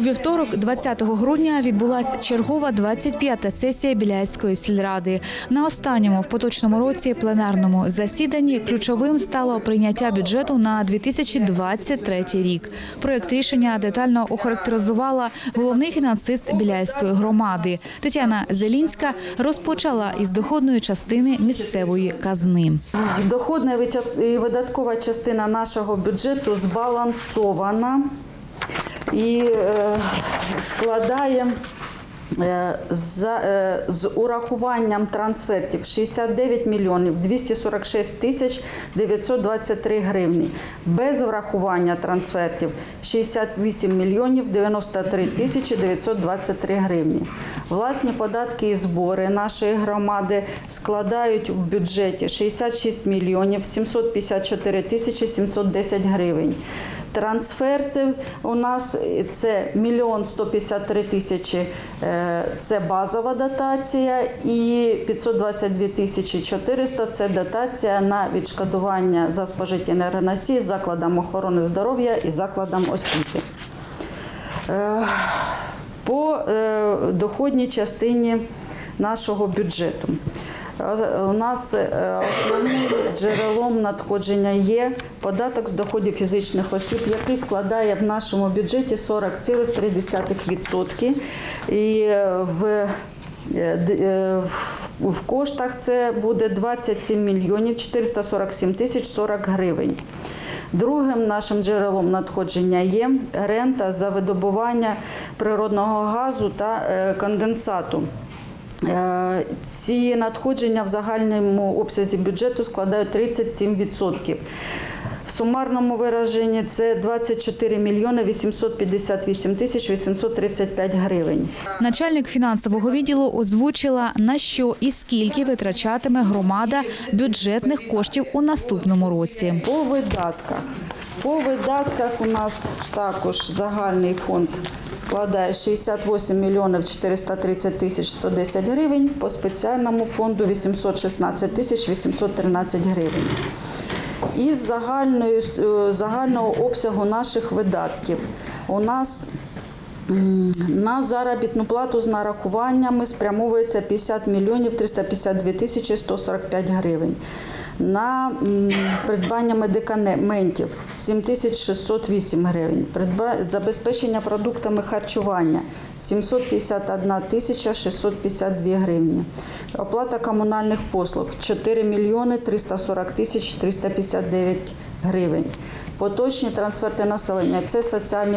вівторок, 20 грудня, відбулася чергова 25-та сесія Біляївської сільради. На останньому в поточному році пленарному засіданні ключовим стало прийняття бюджету на 2023 рік. Проект рішення детально охарактеризувала головний фінансист Біляївської громади. Тетяна Зелінська розпочала із доходної частини місцевої казни. Доходна і видаткова частина нашого бюджету збалансована і е, складає е, е, з урахуванням трансфертів 69 мільйонів 246 тисяч 923 гривні. Без врахування трансфертів 68 мільйонів 93 тисячі 923 гривні. Власні податки і збори нашої громади складають в бюджеті 66 мільйонів 754 тисячі 710 гривень. Трансферти у нас це мільйон 153 тисячі е, це базова дотація і 522 тисячі 400 це дотація на відшкодування за спожиті енергоносії закладам охорони здоров'я і закладам освіти. Е, По е, доходній частині нашого бюджету. У нас основним джерелом надходження є податок з доходів фізичних осіб, який складає в нашому бюджеті 40,3%. І е, в Е, е, в- В коштах це буде 27 мільйонів 447 тисяч 40 гривень. Другим нашим джерелом надходження є рента за видобування природного газу та конденсату. Ці надходження в загальному обсязі бюджету складають 37%. В сумарному вираженні це 24 мільйони 858 тисяч 835 гривень. Начальник фінансового відділу озвучила, на що і скільки витрачатиме громада бюджетних коштів у наступному році. По видатках. По видатках у нас також загальний фонд складає 68 мільйонів 430 тисяч 110 гривень, по спеціальному фонду 816 тисяч 813 гривень. Із загальної, е, загального обсягу наших видатків у нас На заробітну плату з нарахуваннями спрямовується 50 мільйонів 352 тисячі 145 гривень. На придбання медикаментів 7608 гривень. Забезпечення продуктами харчування 751 тисяча 652 гривні. Оплата комунальних послуг 4 мільйони 340 тисяч 359 гривень. Поточні трансферти населення це соціальні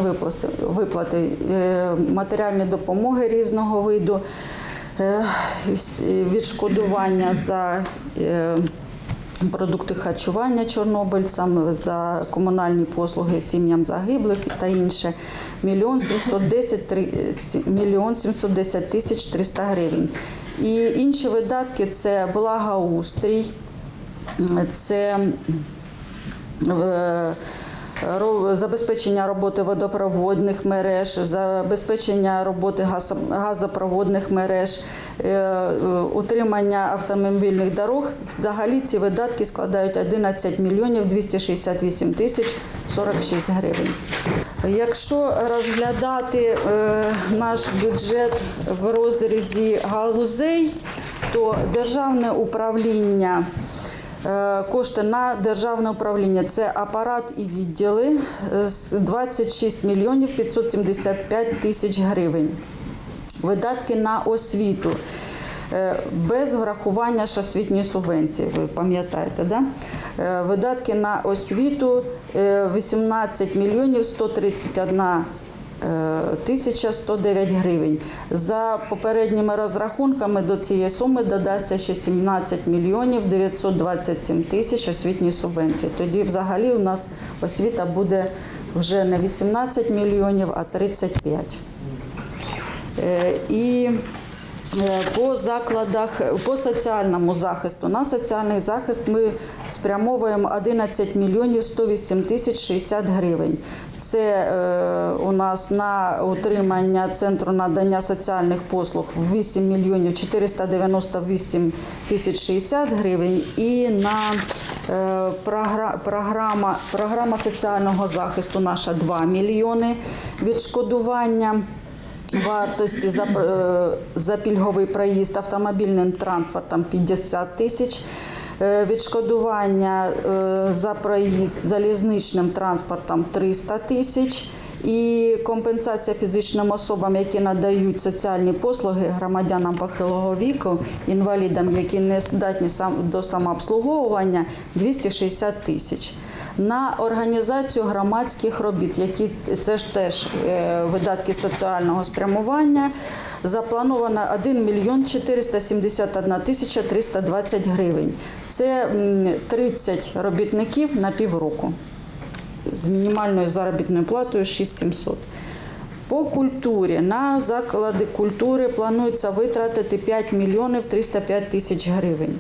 виплати, е, матеріальні допомоги різного виду, е, відшкодування за е, продукти харчування чорнобильцям, за комунальні послуги сім'ям загиблих та інше. Мільйон 710, три- мільйон 710 тисяч 300 гривень. І інші видатки це благоустрій, це забезпечення роботи водопроводних мереж, забезпечення роботи газо- газопроводних мереж, е, утримання автомобільних дорог. Взагалі ці видатки складають 11 мільйонів 268 тисяч 46 гривень. Якщо розглядати е, наш бюджет в розрізі галузей, то державне управління Е, Кошти на державне управління це апарат і відділи е, з 26 мільйонів 575 тисяч гривень. Видатки на освіту без врахування ж освітньої субвенції, ви пам'ятаєте, да? Е, Видатки на освіту е, 18 мільйонів 131 е, 1109 гривень. За попередніми розрахунками до цієї суми додасться ще 17 мільйонів 927 тисяч освітньої субвенції. Тоді взагалі у нас освіта буде вже не 18 мільйонів, а 35. Е, І е, по закладах, по соціальному захисту. На соціальний захист ми спрямовуємо 11 мільйонів 108 тисяч 60 гривень. Це е, у нас на утримання центру надання соціальних послуг 8 мільйонів 498 тисяч 60 гривень і на Е, програ- Програма, програма соціального захисту наша 2 мільйони. Відшкодування вартості за, е, за пільговий проїзд автомобільним транспортом 50 тисяч. Е, Відшкодування е, за проїзд залізничним транспортом 300 тисяч. І компенсація фізичним особам, які надають соціальні послуги громадянам похилого віку, інвалідам, які не здатні до самообслуговування, 260 тисяч. На організацію громадських робіт, які це ж теж е, видатки соціального спрямування, заплановано 1 мільйон 471 тисяча 320 гривень. Це 30 робітників на півроку з мінімальною заробітною платою 6700. По культурі на заклади культури планується витратити 5 мільйонів 305 тисяч гривень.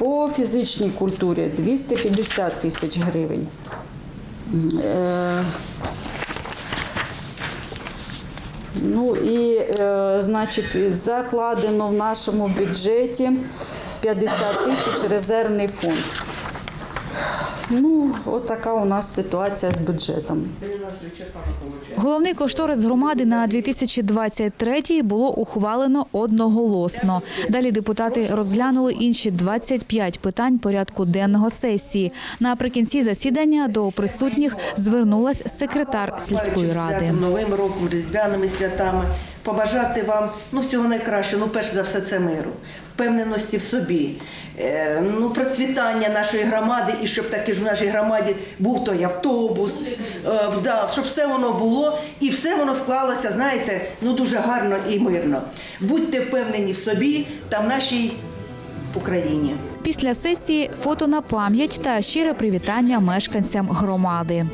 По фізичній культурі 250 тисяч гривень. Е, Ну і, е, значить, закладено в нашому бюджеті 50 тисяч резервний фонд. Ну, от така у нас ситуація з бюджетом. Головний кошторис громади на 2023 було ухвалено одноголосно. Далі депутати розглянули інші 25 питань порядку денного сесії. Наприкінці засідання до присутніх звернулась секретар сільської ради. Новим роком, різдвяними святами. Побажати вам ну, всього найкращого, ну, перш за все, це миру, впевненості в собі, е, ну, процвітання нашої громади, і щоб таки ж в нашій громаді був той автобус, е, да, щоб все воно було і все воно склалося, знаєте, ну дуже гарно і мирно. Будьте впевнені в собі та в нашій Україні. Після сесії фото на пам'ять та щире привітання мешканцям громади.